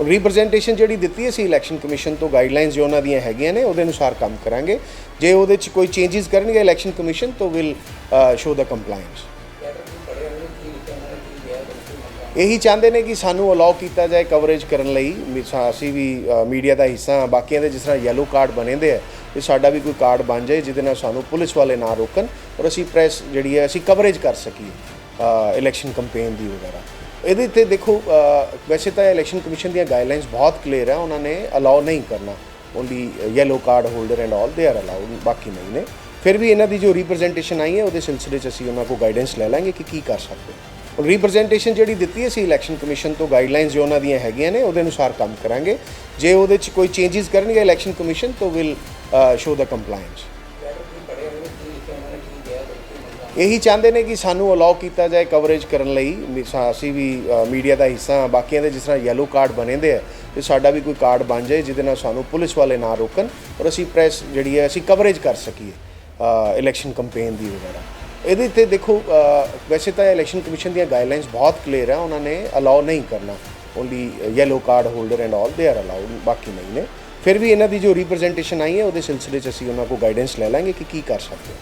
Representation ਜਿਹੜੀ ਦਿੱਤੀ ਅਸੀਂ ਇਲੈਕਸ਼ਨ ਕਮਿਸ਼ਨ ਤੋਂ ਗਾਈਡਲਾਈਨਸ ਜੋ ਉਹਨਾਂ ਦੀਆਂ ਹੈਗੀਆਂ ਨੇ, ਉਹਦੇ ਅਨੁਸਾਰ ਕੰਮ ਕਰਾਂਗੇ। ਜੇ ਉਹਦੇ 'ਚ ਕੋਈ ਚੇਂਜਸ ਕਰਨਗੇ ਇਲੈਕਸ਼ਨ ਕਮਿਸ਼ਨ ਤੋਂ ਵਿਲ ਸ਼ੋ ਦਾ ਕੰਪਲਾਈਂਸ ਇਹੀ ਚਾਹੁੰਦੇ ਨੇ ਕਿ ਸਾਨੂੰ ਅਲਾਉ ਕੀਤਾ ਜਾਏ ਕਵਰੇਜ ਕਰਨ ਲਈ। ਵੀ ਅਸੀਂ ਵੀ ਮੀਡੀਆ ਦਾ ਹਿੱਸਾ ਬਾਕੀਆਂ ਦੇ ਜਿਸ ਤਰ੍ਹਾਂ ਯੈਲੋ ਕਾਰਡ ਬਣੇਦੇ ਆ ਤੇ ਸਾਡਾ ਵੀ ਕੋਈ ਕਾਰਡ ਬਣ ਜਾਏ, ਜਿਹਦੇ ਨਾਲ ਸਾਨੂੰ ਪੁਲਿਸ ਵਾਲੇ ਨਾ ਰੋਕਣ। ਔਰ ਅਸੀਂ ਪ੍ਰੈਸ ਜਿਹੜੀ ਹੈ, ਅਸੀਂ ਕਵਰੇਜ ਕਰ ਸਕੀਏ ਇਲੈਕਸ਼ਨ ਕੈਂਪੇਨ ਦੀ ਵਗੈਰਾ। ਇਹਦੇ ਤੇ ਦੇਖੋ ਵੈਸੇ ਤਾਂ ਇਲੈਕਸ਼ਨ ਕਮਿਸ਼ਨ ਦੀਆਂ ਗਾਈਡਲਾਈਨਸ ਬਹੁਤ ਕਲੀਅਰ ਹੈ ਉਹਨਾਂ ਨੇ ਅਲਾਉ ਨਹੀਂ ਕਰਨਾ। Only yellow card holder and all they are allowed ਬਾਕੀ ਨਹੀਂ ਨੇ। ਫਿਰ ਵੀ ਇਹਨਾਂ ਦੀ ਜੋ ਰਿਪਰੈਜ਼ੈਂਟੇਸ਼ਨ ਆਈ ਹੈ, ਉਹਦੇ ਸਿਲਸਿਲੇ 'ਚ ਅਸੀਂ ਉਹਨਾਂ ਕੋਲ ਗਾਈਡੈਂਸ ਲੈ ਲਾਂਗੇ ਕਿ ਕੀ ਕਰ ਸਕਦੇ ਹਾਂ ਰਿਪਰੈਜ਼ੈਂਟੇਸ਼ਨ ਜਿਹੜੀ ਦਿੱਤੀ ਅਸੀਂ ਇਲੈਕਸ਼ਨ ਕਮਿਸ਼ਨ ਤੋਂ ਗਾਈਡਲਾਈਨਸ ਜੋ ਉਹਨਾਂ ਦੀਆਂ ਹੈਗੀਆਂ ਨੇ, ਉਹਦੇ ਅਨੁਸਾਰ ਕੰਮ ਕਰਾਂਗੇ। ਜੇ ਉਹਦੇ 'ਚ ਕੋਈ ਚੇਂਜਸ ਕਰਨਗੇ ਇਲੈਕਸ਼ਨ ਕਮਿਸ਼ਨ ਤੋਂ ਵਿਲ ਸ਼ੋ ਦਾ ਕੰਪਲਾਈਂਸ ਇਹੀ ਚਾਹੁੰਦੇ ਨੇ ਕਿ ਸਾਨੂੰ ਅਲਾਉ ਕੀਤਾ ਜਾਏ ਕਵਰੇਜ ਕਰਨ ਲਈ। ਵੀ ਸਾ- ਅਸੀਂ ਵੀ ਮੀਡੀਆ ਦਾ ਹਿੱਸਾ ਹਾਂ। ਬਾਕੀਆਂ ਦੇ ਜਿਸ ਤਰ੍ਹਾਂ ਯੈਲੋ ਕਾਰਡ ਬਣੇਦੇ ਆ, ਤੇ ਸਾਡਾ ਵੀ ਕੋਈ ਕਾਰਡ ਬਣ ਜਾਏ, ਜਿਹਦੇ ਨਾਲ ਸਾਨੂੰ ਪੁਲਿਸ ਵਾਲੇ ਨਾ ਰੋਕਣ ਔਰ ਅਸੀਂ ਪ੍ਰੈਸ ਜਿਹੜੀ ਹੈ, ਅਸੀਂ ਕਵਰੇਜ ਕਰ ਸਕੀਏ ਇਲੈਕਸ਼ਨ ਕੈਂਪੇਨ ਦੀ ਵਗੈਰਾ। ਇਹਦੇ ਤੇ ਦੇਖੋ ਵੈਸੇ ਤਾਂ ਇਲੈਕਸ਼ਨ ਕਮਿਸ਼ਨ ਦੀਆਂ ਗਾਈਡਲਾਈਨਸ ਬਹੁਤ ਕਲੀਅਰ ਹੈ ਉਹਨਾਂ ਨੇ ਅਲਾਉ ਨਹੀਂ ਕਰਨਾ। Only yellow card holder and all they are allowed ਬਾਕੀ ਨਹੀਂ ਨੇ। ਫਿਰ ਵੀ ਇਹਨਾਂ ਦੀ ਜੋ ਰਿਪਰੈਜ਼ੈਂਟੇਸ਼ਨ ਆਈ ਹੈ, ਉਹਦੇ ਸਿਲਸਿਲੇ 'ਚ ਅਸੀਂ ਉਹਨਾਂ ਕੋਲ ਗਾਈਡੈਂਸ ਲੈ ਲਾਂਗੇ ਕਿ ਕੀ ਕਰ ਸਕਦੇ ਹਾਂ